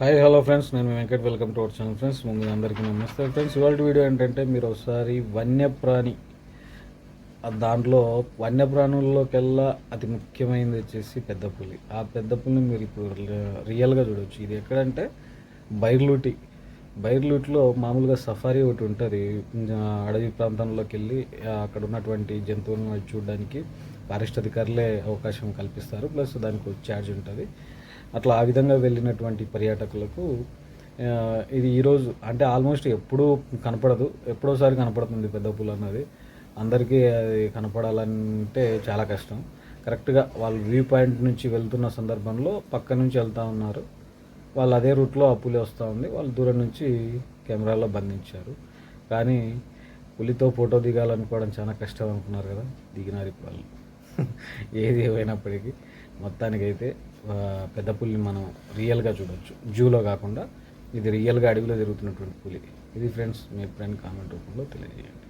Hi hello friends నేను Venkat. Welcome to our channel friends ముందు అందరికీ నమస్తే. ఫ్రెండ్స్ ఇవాళ వీడియో ఏంటంటే మీరు ఒకసారి వన్యప్రాణి దాంట్లో వన్యప్రాణుల్లోకెల్లా అతి ముఖ్యమైనది వచ్చేసి పెద్ద పులి. ఆ పెద్ద పులిని మీరు ఇప్పుడు రియల్గా చూడవచ్చు ఇది ఎక్కడంటే బైర్లూటి. బైర్లూట్లో మామూలుగా సఫారీ ఒకటి ఉంటుంది. అడవి ప్రాంతంలోకి వెళ్ళి అక్కడ ఉన్నటువంటి జంతువులను చూడడానికి ఫారెస్ట్ అధికారులే అవకాశం కల్పిస్తారు. ప్లస్ దానికి ఛార్జ్ ఉంటుంది. అట్లా ఆ విధంగా వెళ్ళినటువంటి పర్యాటకులకు ఇది ఈరోజు అంటే ఆల్మోస్ట్ ఎప్పుడూ కనపడదు. ఎప్పుడోసారి కనపడుతుంది పెద్ద పూలు అన్నది. అందరికీ అది కనపడాలంటే చాలా కష్టం. కరెక్ట్గా వాళ్ళు వ్యూ పాయింట్ నుంచి వెళ్తున్న సందర్భంలో పక్క నుంచి వెళ్తూ ఉన్నారు. వాళ్ళు అదే రూట్లో ఆ పులి వస్తూ ఉంది. వాళ్ళు దూరం నుంచి కెమెరాలో బంధించారు. కానీ పులితో ఫోటో దిగాలనుకోవడం చాలా కష్టం అనుకున్నారు కదా దిగినారు ఇప్పుడు వాళ్ళు ఏది ఏమైనప్పటికీ మొత్తానికైతే పెద్ద పులిని మనం రియల్గా చూడొచ్చు. జూలో కాకుండా ఇది రియల్గా అడవిలో జరుగుతున్నటువంటి పులి. ఇది ఫ్రెండ్స్ మీ ఫ్రెండ్ కామెంట్ రూపంలో తెలియజేయండి.